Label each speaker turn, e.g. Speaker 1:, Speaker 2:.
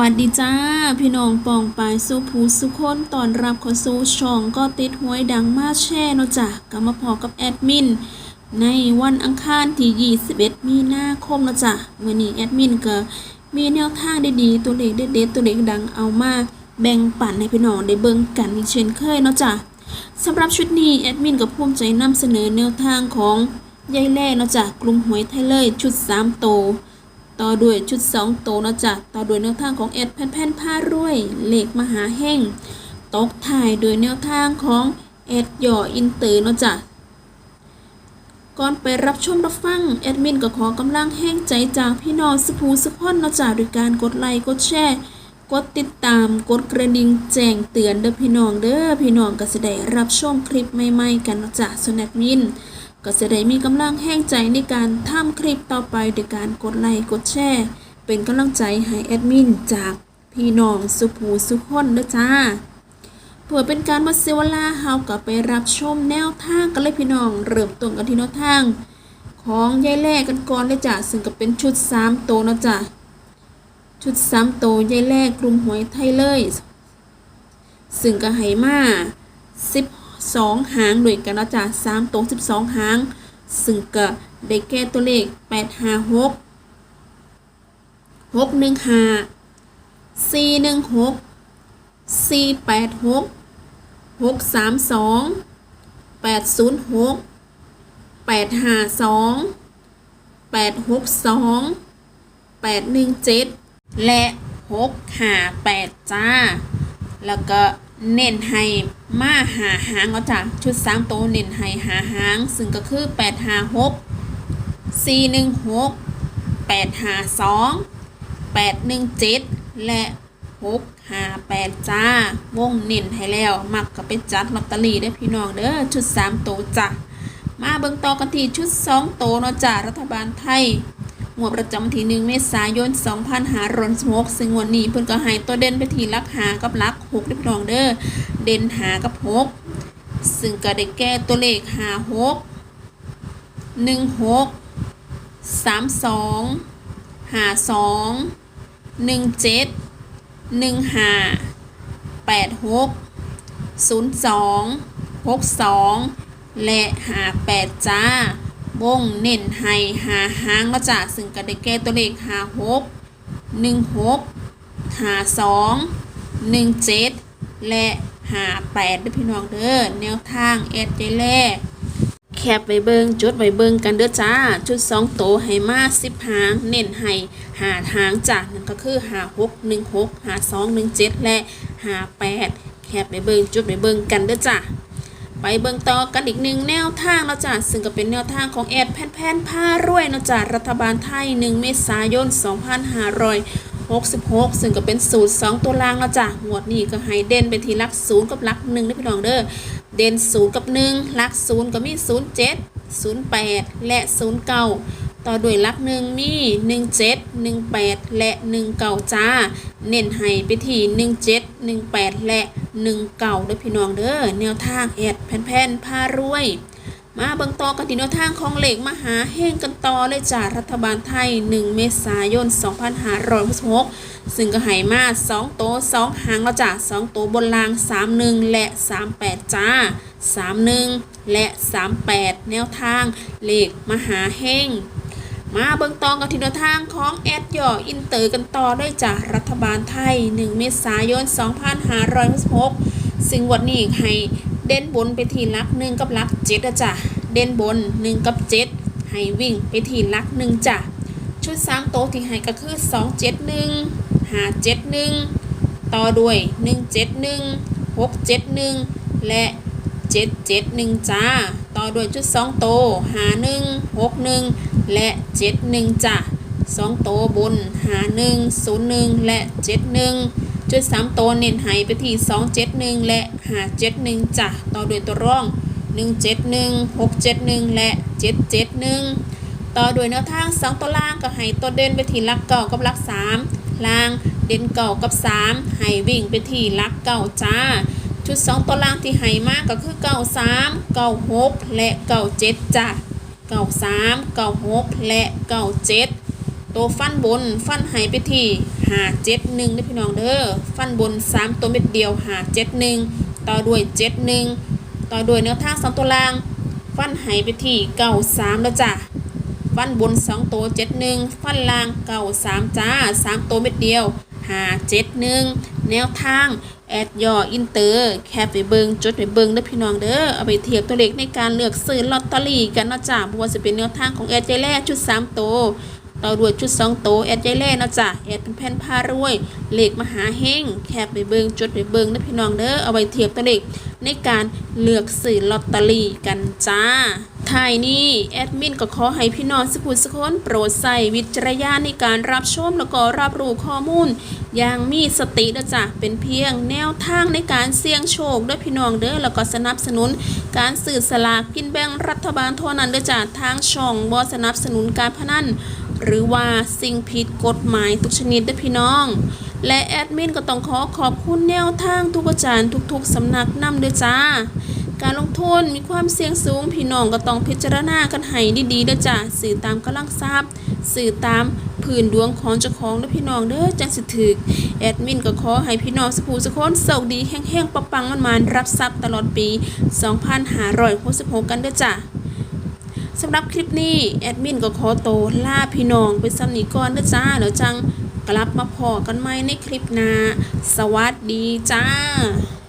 Speaker 1: วัสดีจ้า พี่น้องปองปายสุภูสุคนตอนรับข้าสู่ช่องก็ติดหวยดังมาแช่เนาะจ้ะก็มาพอกับแอดมิน ในวันอังคารที่ 21 มีนาคมเนาะจ้ะเมื้อนี้แอดมินก็มีแนวทางดีๆตัวเลขเด็ดๆตัวเลขดังเอามาแบ่งปันให้พี่น้องได้เบิ่งกันอีกเช่นเคยเนาะจ้ะสำหรับชุดนี้แอดมินก็ภูมิใจนำเสนอแนวทางของยายแล่เนาะจ้ะกลุ่มหวยไทยเลยชุด3โตว ต่อด้วยชุด2โตนะจ้ะต่อด้วยแนวทางของเอ็ดแผ่นแผ่นผ้ารวยเหล็กมหาแห้งตกถ่ายโดยแนวทางของเอ็ดหย่ออินเตอร์นะจ้ะก่อนไปรับชมรับฟังแอดมินก็ขอกำลังแห้งใจจากพี่น้องสภูสพอนนะจ้ะโดยการกดไลค์กดแชร์กดติดตามกดกระดิ่งแจ้งเตือนเด้อพี่น้องเด้อพี่น้องก็จะได้รับชมคลิปใหม่ๆกันนะจ้ะส่วนแอดมิน ก็จะได้มีกำลังแห้งใจในการทำคลิปต่อไปโดยการกดไลค์กดแชร์เป็นกำลังใจให้แอดมินจากพี่น้องสุภูสุขคนเด้อจ้าเพื่อเป็นการมาเสียเวลาเฮากับไปรับชมแนวทางกันเลยพี่น้อง เริ่มต้นกันที่แนวทาง ของยายแล่กันก่อนเลยจ้ะซึ่งก็เป็นชุด3โตนะจ้ะชุด3โตยายแล่กลุ่มหวยไทยเลย ซึ่งก็ให้มา 12 หางด้วยกันเนาะจ้ะ3ตัว 12 หาง ซึ่งก็ได้แก้ตัวเลข 856 615 416 486 632 806 852 862 817 และ 658 จ้า แล้วก็ เน้นให้มาหาหางเอาจ้ะชุด3ตัวเน้นให้หาหาง ซึ่งก็คือ856 416 852 817และ658จ้าวงเน้นให้แล้ว มักก็ไปจัดลอตเตอรี่ได้พี่น้องเด้อชุด3ตัวจ้ะมาเบิ่งต่อกันที่ชุด2ตัวเนาะจ้ะรัฐบาลไทย งวดประจำวันที่1เมษายน2566ซึ่งงวดนี้เพิ่อนก็ให้ตัวเด่นไปที่ลักหากับลัก6เด้อพี่น้องเด้อเด่นหากับ 6 ซึ่งก็ได้แก้ตัวเลขหา6 16 32หกสามสองหาสองหนึ่งเจ็ดหนึ่งหาแปดหกศูนย์สองหกสองและหาแปดจ้า วงเน้นให้หาหางแล้วจ้ะซึ่งก็ได้แก้ตัวเลขหาหกหนึ่งหกหาสองหนึ่งเจ็ดและหาแปดด้วยพี่น้องเด้อแนวทางเอ็ดเจแล่แคปไว้เบิงจุดไว้เบิงกันเด้อจ้าชุดสองโตวให้มาสิบหาง เน้นให้หาหางจ้ะนั่นก็คือหาหกหนึ่งหกหาสองหนึ่งเจ็ดและหาแปดแคปไปเบิงจุดไปเบิงกันเด้อจ้า ไปเบิงต่อกันอีกหนึ่งแนวทางนะจ้ะซึ่งก็เป็นแนวทางของแอดแพนแพนผ้ารวยนะจ้ะรัฐบาลไทย 1 เมษายน 2566 ซึ่งก็เป็นสูตร 2 ตัวล่างเนาะจ้ะงวดนี้ก็ให้เด่นไปที่ลักศูนย์กับลักหนึ่งได้พี่น้องเด้อเด่นศูนย์กับหนึ่งลักศูนย์ก็มีศูนย์เจ็ดศูนย์แปดและศูนย์เก้า ต่อด้วยลักหนึ่งมีหนึ่งเจ็ดหนึ่งแปดและหนึ่งเก้าจ้า เน้นให้ไปที่หนึ่งเจ็ดหนึ่งแปดและหนึ่งเก้าเด้อพี่น้องเด้อแนวทางแอดแผ่นๆพารวย มาเบิ่งต่อกันที่แนวทางของเหล็กมหาเฮงกันต่อเลยจ้ารัฐบาลไทย 1 เมษายน 2566ซึ่งก็ให้มา 2 โต 2 หางแล้วจ้า2 โตบนราง 31 และ 38 จ้า 31 และ 38 แนวทางเหล็กมหาเฮง มาเบิ่งต่อกันที่แนทางของแอดยออินเตอร์กันต่อด้วยจ้ะรัฐบาลไทย 1 เมษายน 2566ซึ่งวันนี้ให้เด่นบนไปที่ลักหนึ่งกับลักเจ็ดอะจ้ะเด่นบน1กับ7ให้วิ่งไปที่ลักหนึ่งจ้ะชุด3โต๊ะที่ให้ก็คือ2 7 1 5 7 1ต่อด้วย1 7 1 6 7 1และเจ็ดเจ็ดหนึ่งจ้า อด้วยชุดสองโตหาหนึ่งหกหนึ่งและเจ็ดหนึ่งจ้าสองโตบนหาหนึ่งศูนย์หนึ่งและเจ็ดหนึ่งชุดสามโตเน้นให้ไปที่สองเจ็ดหนึ่งและหาเจ็ดหนึ่งจ้าต่อด้วยตัวร่องหนึ่งเจ็ดหนึ่งหกเจ็ดหนึ่งและเจ็ดเจ็ดหนึ่งต่อด้วยแนวทางสองตัวล่างก็ให้ตัวเด่นไปที่ลักเก่ากับลักสามล่างเด่นเก่ากับสามให้วิ่งไปที่ลักเก่าจ้า ชุดสองตัวล่างที่ให้มากก็คือเก้าสามเก้าหกและเก้าเจ็ดจ้ะเก้าสามเก้าหกและเก้าเจ็ดตัวฟันบนฟันหายไปที่หาเจ็ดหนึ่งเด้พี่น้องเด้อฟันบนสามตัวเม็ดเดียวหาเจ็ดหนึ่งต่อด้วยเจ็ดหนึ่งต่อด้วยแนวทางสองตัวล่าง ฟันหายไปที่เก้าสามแล้วจ้ะฟันบนสองตัวเจ็ดหนึ่งฟันล่างเก้าสามจ้าสามตัวเม็ดเดียวหาเจ็ดหนึ่งแนวทาง แอดย่ออินเตอร์แคปไปเบิงจดไปเบิงเด้อพี่น้องเด้อเอาไปเทียบตัวเลขในการเลือกซื้อลอตเตอรี่กันเนาะจ้ะบ่ว่าจะเป็นแนวทางของแอดใจแรกชุด3ตัวต่อด้วยชุด2โตแอดใจแรกเนาะจ้ะแอดเป็นแผ่นผ้ารวยเลขมหาเฮงแคปไปเบิงจดไปเบิงเด้อพี่น้องเด้อเอาไปเทียบตัวเลขในการเลือกซื้อลอตเตอรี่กันจ้า ท้ายนี้แอดมินก็ขอให้พี่น้องสุขุมสุขนโปรดใส่วิจารณญาในการรับชมแล้วก็รับรู้ข้อมูล อย่างมีสตินะจ๊ะเป็นเพียงแนวทางในการเสี่ยงโชคด้วยพี่น้องเด้อแล้วก็สนับสนุน การสื่อสลากกินแบ่งรัฐบาลเท่านั้นเด้อจ้ะทางช่องบ่สนับสนุนการพนันหรือว่าสิ่งผิดกฎหมายทุกชนิดด้อพี่น้อง และแอดมินก็ต้องขอขอบคุณแนวทางทุกอาจารย์ทุกๆสำนักนำเด้อจ้า การลงทุนมีความเสี่ยงสูง พี่น้องก็ต้องพิจารณากันให้ดีๆเด้อจ้ะสื่อตามกำลังทรัพย์สื่อตามผืนดวงของเจ้าของเด้อพี่น้องเด้อจังสิถึกแอดมินก็ขอให้พี่น้องสกูสกคนโชคดีแห้งๆปังๆมันๆรับทรัพย์ตลอดปี 2566 กันเด้อจ้ะสำหรับคลิปนี้แอดมินก็ขอโตลาพี่น้องไปสำนีก่อนเด้อจ้าแล้วจังกลับมาพอกันใหม่ในคลิปหน้าสวัสดีจ้า